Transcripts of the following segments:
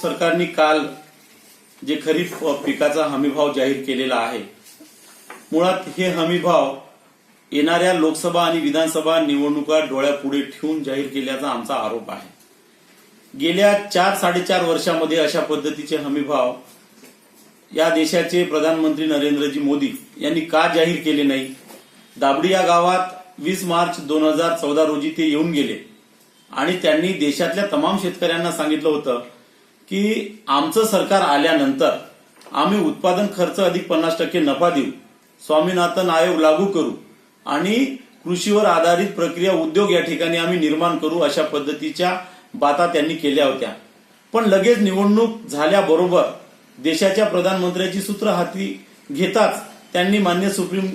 सरकारने काल जे खरीप पिकाचा हमीभाव जाहीर केलेला आहे मुळात हे हमीभाव येणाऱ्या लोकसभा आणि विधानसभा निवडणुका डोळ्यापुढे ठेवून जाहीर केल्याचा आमचा आरोप आहे. गेल्या चार साडेचार वर्षामध्ये अशा पद्धतीचे हमीभाव या देशाचे प्रधानमंत्री नरेंद्रजी मोदी यांनी का जाहीर केले नाही? दाबडी या गावात वीस मार्च दोन हजार चौदा रोजी ते येऊन गेले. आणि त्यांनी देशातल्या तमाम शेतकऱ्यांना सांगितलं होतं की आमचं सरकार आल्यानंतर आम्ही उत्पादन खर्च अधिक पन्नास टक्के नफा देऊ स्वामीनाथन आयोग लागू करू आणि कृषीवर आधारित प्रक्रिया उद्योग या ठिकाणी आम्ही निर्माण करू अशा पद्धतीच्या बाता त्यांनी केल्या होत्या. पण लगेच निवडणूक झाल्याबरोबर देशाच्या प्रधानमंत्र्याची सूत्र हाती घेताच त्यांनी मान्य सुप्रीम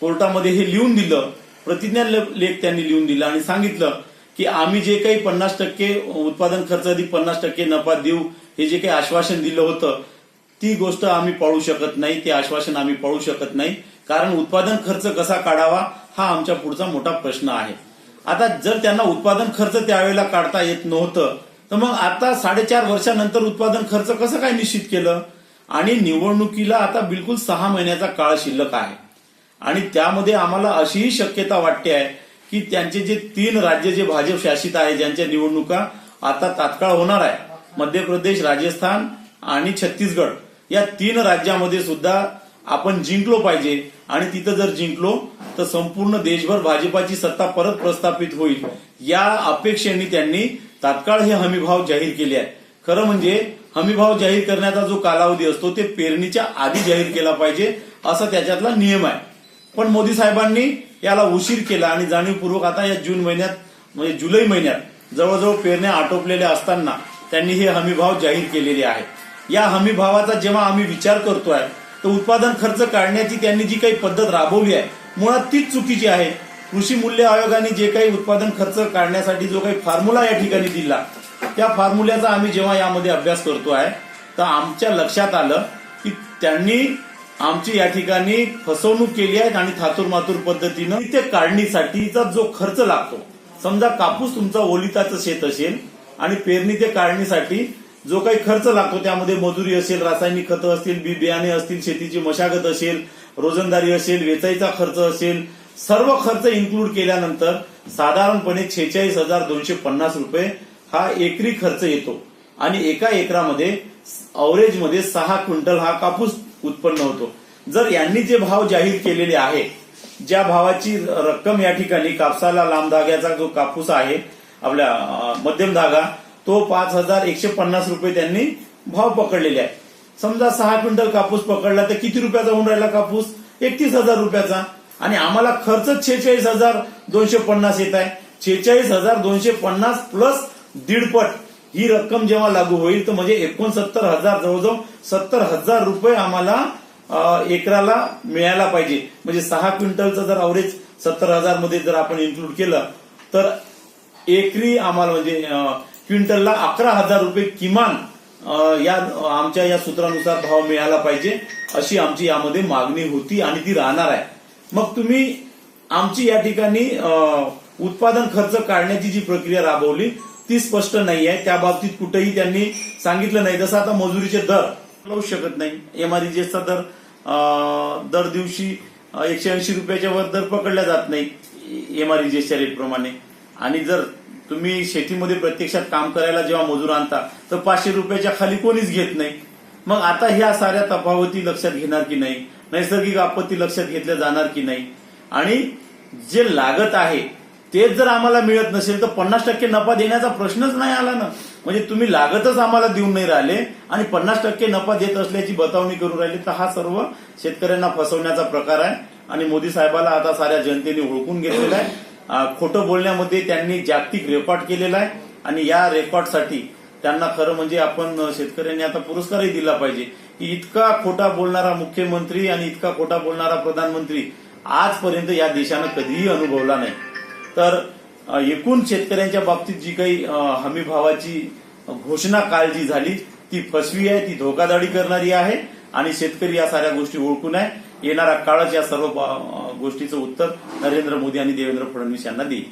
कोर्टामध्ये हे लिहून दिलं प्रतिज्ञा लेख त्यांनी लिहून दिला आणि सांगितलं की आम्ही जे काही पन्नास टक्के उत्पादन खर्च आधी पन्नास टक्के नफा देऊ हे जे काही आश्वासन दिलं होतं ती गोष्ट आम्ही पाळू शकत नाही ते आश्वासन आम्ही पाळू शकत नाही. कारण उत्पादन खर्च कसा काढावा हा आमच्या पुढचा मोठा प्रश्न आहे. आता जर त्यांना उत्पादन खर्च त्यावेळेला काढता येत नव्हतं तर मग आता साडेचार वर्षानंतर उत्पादन खर्च कसं काय निश्चित केलं? आणि निवडणुकीला आता बिलकुल सहा महिन्याचा काळ शिल्लक आहे. आणि त्यामध्ये आम्हाला अशीही शक्यता वाटते आहे की त्यांचे जे तीन राज्य जे भाजप शासित आहे ज्यांच्या निवडणुका आता तात्काळ होणार आहे मध्य प्रदेश राजस्थान आणि छत्तीसगड या तीन राज्यामध्ये सुद्धा आपण जिंकलो पाहिजे. आणि तिथं जर जिंकलो तर संपूर्ण देशभर भाजपाची सत्ता परत प्रस्थापित होईल. या अपेक्षेने त्यांनी तात्काळ हे हमीभाव जाहीर केले आहे खरं म्हणजे हमीभाव जाहीर करण्याचा जो कालावधी असतो ते पेरणीच्या आधी जाहीर केला पाहिजे असा त्याच्यातला नियम आहे. पण मोदी साहेबांनी याला उशीर केला आणि जाणीवपूर्वक आता या जून महिन्यात म्हणजे जुलै महिन्यात जवळजवळ पेरण्या आटोपलेल्या असताना त्यांनी हे हमीभाव जाहीर केलेले आहे या हमीभावाचा जेव्हा आम्ही विचार करतोय तर उत्पादन खर्च काढण्याची त्यांनी जी काही पद्धत राबवली आहे मुळात तीच चुकीची आहे. कृषी मूल्य आयोगाने जे काही उत्पादन खर्च काढण्यासाठी जो काही फॉर्म्युला या ठिकाणी दिला त्या फॉर्म्युल्याचा आम्ही जेव्हा यामध्ये अभ्यास करतो आहे तर आमच्या लक्षात आलं की त्यांनी आमची या ठिकाणी फसवणूक केली आहे आणि थातूर मातूर पद्धतीनं ते काढणीसाठीचा जो खर्च लागतो समजा कापूस तुमचा ओलिताचं शेत असेल आणि पेरणी ते काढणीसाठी जो काही खर्च लागतो त्यामध्ये मजुरी असेल रासायनिक खतं असतील बी बियाणे असतील शेतीची मशागत असेल रोजंदारी असेल वेचाईचा खर्च असेल सर्व खर्च इन्क्लूड केल्यानंतर साधारणपणे छेचाळीस हजार दोनशे पन्नास रुपये हा एकरी खर्च येतो. आणि एका एकरामध्ये अवरेजमध्ये सहा क्विंटल हा कापूस उत्पन्न होतो. जर यांनी जे भाव जाहीर केलेले आहे ज्या भावाची रक्कम या ठिकाणी कापसाला लांब धाग्याचा जो कापूस आहे आपल्या मध्यम धागा तो पाच हजार एकशे पन्नास रुपये त्यांनी भाव पकडलेले आहे समजा सहा क्विंटल कापूस पकडला तर किती रुपयाचा होऊन राहिला कापूस? एकतीस हजार रुपयाचा. आणि आम्हाला खर्च छेचाळीस हजार दोनशे पन्नास येत आहे. छेचाळीस हजार दोनशे पन्नास प्लस दीडपट ही रक्कम जेव्हा लागू होईल तर म्हणजे एकोणसत्तर हजार जवळजवळ सत्तर हजार रुपये आम्हाला एकराला मिळायला पाहिजे. म्हणजे सहा क्विंटलचं जर अवरेज सत्तर हजारमध्ये जर आपण इन्क्लूड केलं तर एकरी आम्हाला म्हणजे क्विंटलला अकरा हजार रुपये किमान या आमच्या या सूत्रानुसार भाव मिळाला पाहिजे अशी आमची यामध्ये मागणी होती आणि ती राहणार आहे. मग तुम्ही आमची या ठिकाणी उत्पादन खर्च काढण्याची जी प्रक्रिया राबवली ती स्पष्ट नाही आहे त्या बाबतीत कुठेही त्यांनी सांगितलं नाही. जसं आता मजुरीचे दर लावू शकत नाही. एमआरईजेसचा दर दर दिवशी एकशे ऐंशी रुपयाच्या वर दर पकडला जात नाही एमआरईजेसच्या रेटप्रमाणे आणि जर तुम्ही शेतीमध्ये प्रत्यक्षात काम करायला जेव्हा मजूर आणता तर पाचशे रुपयाच्या खाली कोणीच घेत नाही. मग आता ह्या साऱ्या तफावती लक्षात घेणार की नाही? नैसर्गिक आपत्ती लक्षात घेतल्या जाणार की नाही? आणि जे लागत आहे तेच जर आम्हाला मिळत नसेल तर पन्नास टक्के नफा देण्याचा प्रश्नच नाही आला ना. म्हणजे तुम्ही लागतच आम्हाला देऊन नाही राहिले आणि पन्नास टक्के नफा देत असल्याची बतावणी करून राहिली तर हा सर्व शेतकऱ्यांना फसवण्याचा प्रकार आहे. आणि मोदी साहेबाला आता साऱ्या जनतेने ओळखून घेतलेला आहे. खोटं बोलण्यामध्ये त्यांनी जागतिक रेकॉर्ड केलेला आहे. आणि या रेकॉर्डसाठी त्यांना खरं म्हणजे आपण शेतकऱ्यांनी आता पुरस्कारही दिला पाहिजे. की इतका खोटा बोलणारा मुख्यमंत्री आणि इतका खोटा बोलणारा प्रधानमंत्री आजपर्यंत या देशानं कधीही अनुभवला नाही. तर एकूण शेतकऱ्यांच्या बाबतीत जी काही हमीभावाची हमी भावाची घोषणा काल जी झाली ती फसवी आहे ती धोकादाडी करणारी आहे आणि शेतकरी या साऱ्या गोष्टी ओळखून आहे. येणारा काळच या सर्व गोष्टीचं उत्तर नरेंद्र मोदी आणि देवेंद्र फडणवीस यांना देईल.